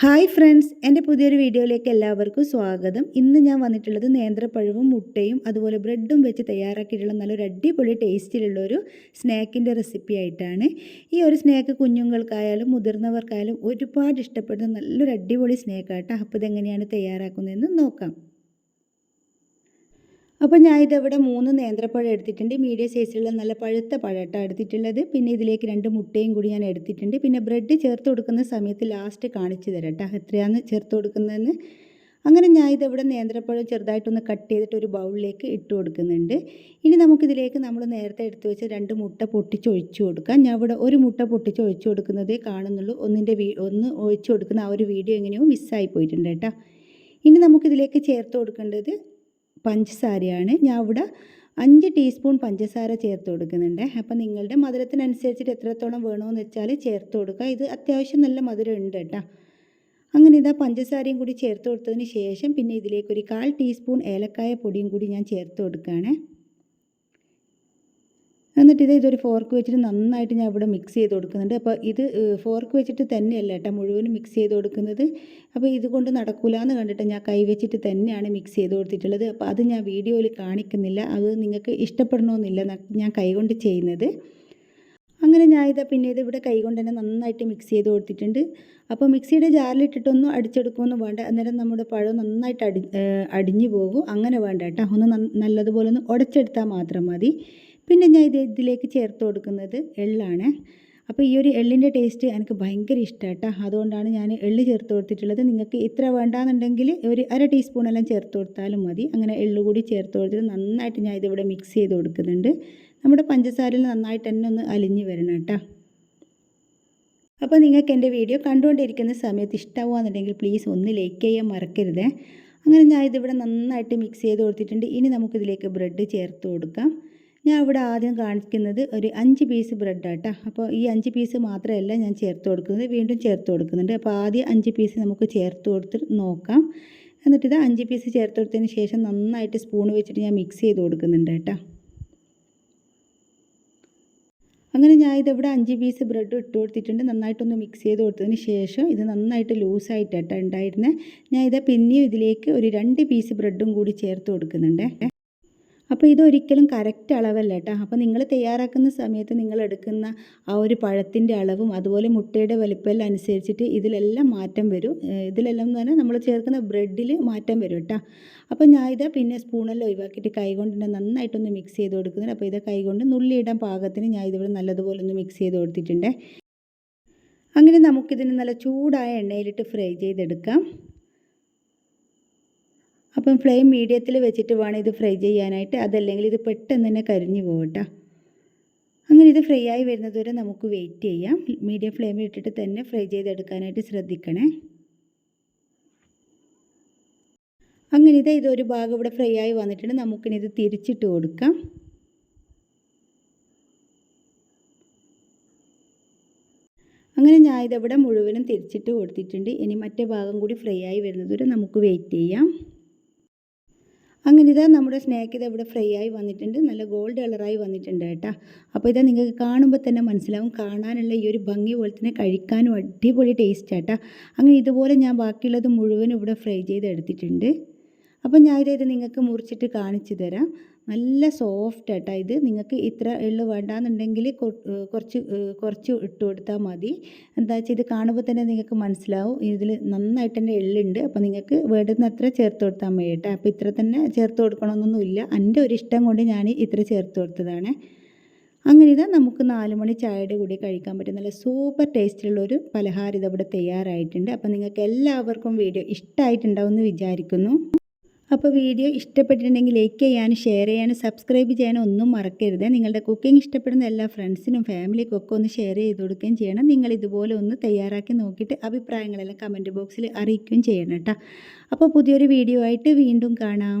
Hi friends എന്റെ പുതിയൊരു വീഡിയോയിലേക്ക് എല്ലാവർക്കും സ്വാഗതം. ഇന്ന് ഞാൻ വന്നിട്ടുള്ളത് നേന്ത്രപ്പഴവും മുട്ടയും അതുപോലെ ബ്രെഡും വെച്ച് തയ്യാറാക്കിയിട്ടുള്ള നല്ലൊരു അടിപൊളി ടേസ്റ്റിലുള്ള ഒരു സ്നാക്കിന്റെ റെസിപ്പി ആയിട്ടാണ്. ഈ ഒരു സ്നാക്ക് കുഞ്ഞുങ്ങൾക്കായാലും മുതിർന്നവർക്കായാലും ഒരുപാട് ഇഷ്ടപ്പെടുന്ന നല്ലൊരു അടിപൊളി സ്നാക്കാട്ടോ. അപ്പോൾ ഇതെങ്ങനെയാണ് തയ്യാറാക്കുന്നതെന്ന് നോക്കാം. അപ്പോൾ ഞാൻ ഇതവിടെ മൂന്ന് നേന്ത്രപ്പഴം എടുത്തിട്ടുണ്ട്. മീഡിയം സൈസിലുള്ള നല്ല പഴുത്ത പഴട്ടാണ് എടുത്തിട്ടുള്ളത്. പിന്നെ ഇതിലേക്ക് രണ്ട് മുട്ടയും കൂടി ഞാൻ എടുത്തിട്ടുണ്ട്. പിന്നെ ബ്രെഡ് ചേർത്ത് കൊടുക്കുന്ന സമയത്ത് ലാസ്റ്റ് കാണിച്ചു തരാം കേട്ടോ എത്രയാണ് ചേർത്ത് കൊടുക്കുന്നതെന്ന്. അങ്ങനെ ഞാൻ ഇതവിടെ നേന്ത്രപ്പഴം ചെറുതായിട്ടൊന്ന് കട്ട് ചെയ്തിട്ട് ഒരു ബൗളിലേക്ക് ഇട്ട് കൊടുക്കുന്നുണ്ട്. ഇനി നമുക്കിതിലേക്ക് നമ്മൾ നേരത്തെ എടുത്ത് വെച്ച രണ്ട് മുട്ട പൊട്ടിച്ചൊഴിച്ചു കൊടുക്കാം. ഞാൻ ഇവിടെ ഒരു മുട്ട പൊട്ടിച്ച് ഒഴിച്ചു കൊടുക്കുന്നതേ കാണുന്നുള്ളൂ. ഒന്നിന്റെ വീ ഒന്ന് ഒഴിച്ചു കൊടുക്കുന്ന ആ ഒരു വീഡിയോ എങ്ങനെയോ മിസ്സായി പോയിട്ടുണ്ട് കേട്ടോ ഇനി നമുക്കിതിലേക്ക് ചേർത്ത് കൊടുക്കേണ്ടത് പഞ്ചസാരയാണ്. ഞാൻ ഇവിടെ അഞ്ച് ടീസ്പൂൺ പഞ്ചസാര ചേർത്ത് കൊടുക്കുന്നുണ്ട്. അപ്പോൾ നിങ്ങളുടെ മധുരത്തിനനുസരിച്ചിട്ട് എത്രത്തോളം വേണമെന്ന് വെച്ചാൽ ചേർത്ത് കൊടുക്കുക. ഇത് അത്യാവശ്യം നല്ല മധുരം ഉണ്ട് കേട്ടോ. അങ്ങനെ ഇതാ പഞ്ചസാരയും കൂടി ചേർത്ത് കൊടുത്തതിന് ശേഷം പിന്നെ ഇതിലേക്ക് ഒരു കാൽ ടീസ്പൂൺ ഏലക്കായ പൊടിയും കൂടി ഞാൻ ചേർത്ത് കൊടുക്കുകയാണ്. എന്നിട്ട് ഇത് ഇതൊരു ഫോർക്ക് വെച്ചിട്ട് നന്നായിട്ട് ഞാൻ ഇവിടെ മിക്സ് ചെയ്ത് കൊടുക്കുന്നുണ്ട്. അപ്പോൾ ഇത് ഫോർക്ക് വെച്ചിട്ട് തന്നെയല്ല കേട്ടോ മുഴുവനും മിക്സ് ചെയ്ത് കൊടുക്കുന്നത്. അപ്പോൾ ഇതുകൊണ്ട് നടക്കില്ല എന്ന് കണ്ടിട്ട് ഞാൻ കൈ വെച്ചിട്ട് തന്നെയാണ് മിക്സ് ചെയ്ത് കൊടുത്തിട്ടുള്ളത്. അപ്പോൾ അത് ഞാൻ വീഡിയോയിൽ കാണിക്കുന്നില്ല. അത് നിങ്ങൾക്ക് ഇഷ്ടപ്പെടണമെന്നില്ല ഞാൻ കൈകൊണ്ട് ചെയ്യുന്നത്. അങ്ങനെ ഞാൻ ഇതാ പിന്നെ ഇത് ഇവിടെ കൈകൊണ്ട് തന്നെ നന്നായിട്ട് മിക്സ് ചെയ്ത് കൊടുത്തിട്ടുണ്ട്. അപ്പോൾ മിക്സിയുടെ ജാറിലിട്ടിട്ടൊന്നും അടിച്ചെടുക്കുമൊന്നും വേണ്ട. അന്നേരം നമ്മുടെ പഴം നന്നായിട്ട് അടി അടിഞ്ഞു പോകും. അങ്ങനെ വേണ്ട കേട്ടോ. ഒന്ന് നല്ലതുപോലെ ഒന്ന് ഉടച്ചെടുത്താൽ മാത്രം മതി. പിന്നെ ഞാൻ ഇത് ഇതിലേക്ക് ചേർത്ത് കൊടുക്കുന്നത് എള്ളാണ്. അപ്പോൾ ഈ ഒരു എള്ളിന്റെ ടേസ്റ്റ് എനിക്ക് ഭയങ്കര ഇഷ്ടമാട്ടോ അതുകൊണ്ടാണ് ഞാൻ എള്ള് ചേർത്ത് കൊടുത്തിട്ടുള്ളത്. നിങ്ങൾക്ക് ഇത്ര വേണ്ടാന്നുണ്ടെങ്കിൽ ഒരു അര ടീസ്പൂണെല്ലാം ചേർത്ത് കൊടുത്താലും മതി. അങ്ങനെ എള്ള് കൂടി ചേർത്ത് കൊടുത്തിട്ട് നന്നായിട്ട് ഞാൻ ഇതിവിടെ മിക്സ് ചെയ്ത് കൊടുക്കുന്നുണ്ട്. നമ്മുടെ പഞ്ചസാരയിൽ നന്നായിട്ട് തന്നെ ഒന്ന് അലിഞ്ഞ് വരണം കേട്ടോ. അപ്പോൾ നിങ്ങൾക്ക് എന്റെ വീഡിയോ കണ്ടുകൊണ്ടിരിക്കുന്ന സമയത്ത് ഇഷ്ടമാവുകയെന്നുണ്ടെങ്കിൽ പ്ലീസ് ഒന്ന് ലൈക്ക് ചെയ്യാൻ മറക്കരുത്. അങ്ങനെ ഞാൻ ഇതിവിടെ നന്നായിട്ട് മിക്സ് ചെയ്ത് കൊടുത്തിട്ടുണ്ട്. ഇനി നമുക്കിതിലേക്ക് ബ്രെഡ് ചേർത്ത് കൊടുക്കാം. ഞാൻ ഇവിടെ ആദ്യം കാണിക്കുന്നത് ഒരു അഞ്ച് പീസ് ബ്രെഡ് കേട്ടോ അപ്പോൾ ഈ അഞ്ച് പീസ് മാത്രമല്ല ഞാൻ ചേർത്ത് കൊടുക്കുന്നത്. വീണ്ടും ചേർത്ത് കൊടുക്കുന്നുണ്ട്. അപ്പോൾ ആദ്യം അഞ്ച് പീസ് നമുക്ക് ചേർത്ത് കൊടുത്ത് നോക്കാം. എന്നിട്ട് ഇത് അഞ്ച് പീസ് ചേർത്ത് കൊടുത്തതിന് ശേഷം നന്നായിട്ട് സ്പൂൺ വെച്ചിട്ട് ഞാൻ മിക്സ് ചെയ്ത് കൊടുക്കുന്നുണ്ട് കേട്ടോ. അങ്ങനെ ഞാൻ ഇതിവിടെ അഞ്ച് പീസ് ബ്രെഡ് ഇട്ട് കൊടുത്തിട്ടുണ്ട്. നന്നായിട്ടൊന്ന് മിക്സ് ചെയ്ത് കൊടുത്തതിന് ശേഷം ഇത് നന്നായിട്ട് ലൂസായിട്ടാണ് ഉണ്ടായിരുന്നത് ഞാൻ ഇത് പിന്നെയും ഇതിലേക്ക് ഒരു രണ്ട് പീസ് ബ്രെഡും കൂടി ചേർത്ത് കൊടുക്കുന്നുണ്ട്. അപ്പോൾ ഇതൊരിക്കലും കറക്റ്റ് അളവല്ല കേട്ടോ അപ്പോൾ നിങ്ങൾ തയ്യാറാക്കുന്ന സമയത്ത് നിങ്ങൾ എടുക്കുന്ന ആ ഒരു പഴത്തിന്റെ അളവും അതുപോലെ മുട്ടയുടെ വലിപ്പം അനുസരിച്ചിട്ട് ഇതിലെല്ലാം മാറ്റം വരും. ഇതിലെല്ലാം എന്ന് പറഞ്ഞാൽ നമ്മൾ ചേർക്കുന്ന ബ്രെഡിൽ മാറ്റം വരും കേട്ടോ അപ്പോൾ ഞാൻ ഇത് പിന്നെ സ്പൂണെല്ലാം ഒഴിവാക്കിയിട്ട് കൈകൊണ്ട് തന്നെ നന്നായിട്ടൊന്ന് മിക്സ് ചെയ്ത് കൊടുക്കുന്നുണ്ട്. അപ്പോൾ ഇത് കൈകൊണ്ട് നുള്ളിയിടാൻ പാകത്തിന് ഞാൻ ഇതിവിടെ നല്ലതുപോലെ ഒന്ന് മിക്സ് ചെയ്ത് കൊടുത്തിട്ടുണ്ട്. അങ്ങനെ നമുക്കിതിന് നല്ല ചൂടായ എണ്ണയിലിട്ട് ഫ്രൈ ചെയ്തെടുക്കാം. അപ്പം ഫ്ലെയിം മീഡിയത്തിൽ വെച്ചിട്ട് വേണം ഇത് ഫ്രൈ ചെയ്യാനായിട്ട്. അതല്ലെങ്കിൽ ഇത് പെട്ടെന്ന് തന്നെ കരിഞ്ഞു പോകട്ടോ അങ്ങനെ ഇത് ഫ്രൈ ആയി വരുന്നത് വരെ നമുക്ക് വെയിറ്റ് ചെയ്യാം. മീഡിയം ഫ്ലെയിമിൽ ഇട്ടിട്ട് തന്നെ ഫ്രൈ ചെയ്തെടുക്കാനായിട്ട് ശ്രദ്ധിക്കണേ. അങ്ങനെ ഇത് ഇതൊരു ഭാഗം ഇവിടെ ഫ്രൈ ആയി വന്നിട്ടുണ്ട്. നമുക്കിനി ഇത് തിരിച്ചിട്ട് കൊടുക്കാം. അങ്ങനെ ഞാൻ ഇതവിടെ മുഴുവനും തിരിച്ചിട്ട് കൊടുത്തിട്ടുണ്ട്. ഇനി മറ്റേ ഭാഗം കൂടി ഫ്രൈ ആയി വരുന്നത് വരെ നമുക്ക് വെയിറ്റ് ചെയ്യാം. അങ്ങനെ ഇതാ നമ്മുടെ സ്നാക്ക് ഇത് ഇവിടെ ഫ്രൈ ആയി വന്നിട്ടുണ്ട്. നല്ല ഗോൾഡ് കളറായി വന്നിട്ടുണ്ട് കേട്ടോ. അപ്പോൾ ഇതാ നിങ്ങൾക്ക് കാണുമ്പോൾ തന്നെ മനസ്സിലാവും കാണാനുള്ള ഈ ഒരു ഭംഗി പോലെ തന്നെ കഴിക്കാനും അടിപൊളി ടേസ്റ്റ് ആട്ടോ. അങ്ങനെ ഇതുപോലെ ഞാൻ ബാക്കിയുള്ളത് മുഴുവനും ഇവിടെ ഫ്രൈ ചെയ്ത് എടുത്തിട്ടുണ്ട് അപ്പോൾ ഞാൻ ഇത് നിങ്ങൾക്ക് മുറിച്ചിട്ട് കാണിച്ചു തരാം. നല്ല സോഫ്റ്റ് ആട്ടോ ഇത് നിങ്ങൾക്ക് ഇത്ര എള്ള് വേണ്ടാന്നുണ്ടെങ്കിൽ കുറച്ച് കുറച്ച് ഇട്ട് കൊടുത്താൽ മതി. എന്താ വെച്ചാൽ ഇത് കാണുമ്പോൾ തന്നെ നിങ്ങൾക്ക് മനസ്സിലാവും. ഇതിൽ നന്നായിട്ട് തന്നെ എള്ളുണ്ട്. അപ്പോൾ നിങ്ങൾക്ക് വേണ്ടുന്ന അത്ര ചേർത്ത് കൊടുത്താൽ മതി കേട്ടോ. അപ്പോൾ ഇത്ര തന്നെ ചേർത്ത് കൊടുക്കണമെന്നൊന്നുമില്ല എന്റെ ഒരു ഇഷ്ടം കൊണ്ട് ഞാൻ ഇത്ര ചേർത്ത് കൊടുത്തതാണ്. അങ്ങനെ ഇതാ നമുക്ക് നാല് മണി ചായയുടെ കൂടി കഴിക്കാൻ പറ്റും നല്ല സൂപ്പർ ടേസ്റ്റുള്ള ഒരു പലഹാരം ഇതവിടെ തയ്യാറായിട്ടുണ്ട്. അപ്പോൾ നിങ്ങൾക്ക് എല്ലാവർക്കും വീഡിയോ ഇഷ്ടമായിട്ടുണ്ടാവും എന്ന് വിചാരിക്കുന്നു. അപ്പോൾ വീഡിയോ ഇഷ്ടപ്പെട്ടിട്ടുണ്ടെങ്കിൽ ലൈക്ക് ചെയ്യാനും ഷെയർ ചെയ്യാനും സബ്സ്ക്രൈബ് ചെയ്യാനും ഒന്നും മറക്കരുത്. നിങ്ങളുടെ കുക്കിംഗ് ഇഷ്ടപ്പെടുന്ന എല്ലാ ഫ്രണ്ട്സിനും ഫാമിലിക്കൊക്കെ ഒന്ന് ഷെയർ ചെയ്ത് കൊടുക്കുകയും ചെയ്യണം. നിങ്ങൾ ഇതുപോലെ ഒന്ന് തയ്യാറാക്കി നോക്കിയിട്ട് അഭിപ്രായങ്ങളെല്ലാം കമന്റ് ബോക്സിൽ അറിയിക്കുകയും ചെയ്യണം കേട്ടോ. അപ്പോൾ പുതിയൊരു വീഡിയോ ആയിട്ട് വീണ്ടും കാണാം.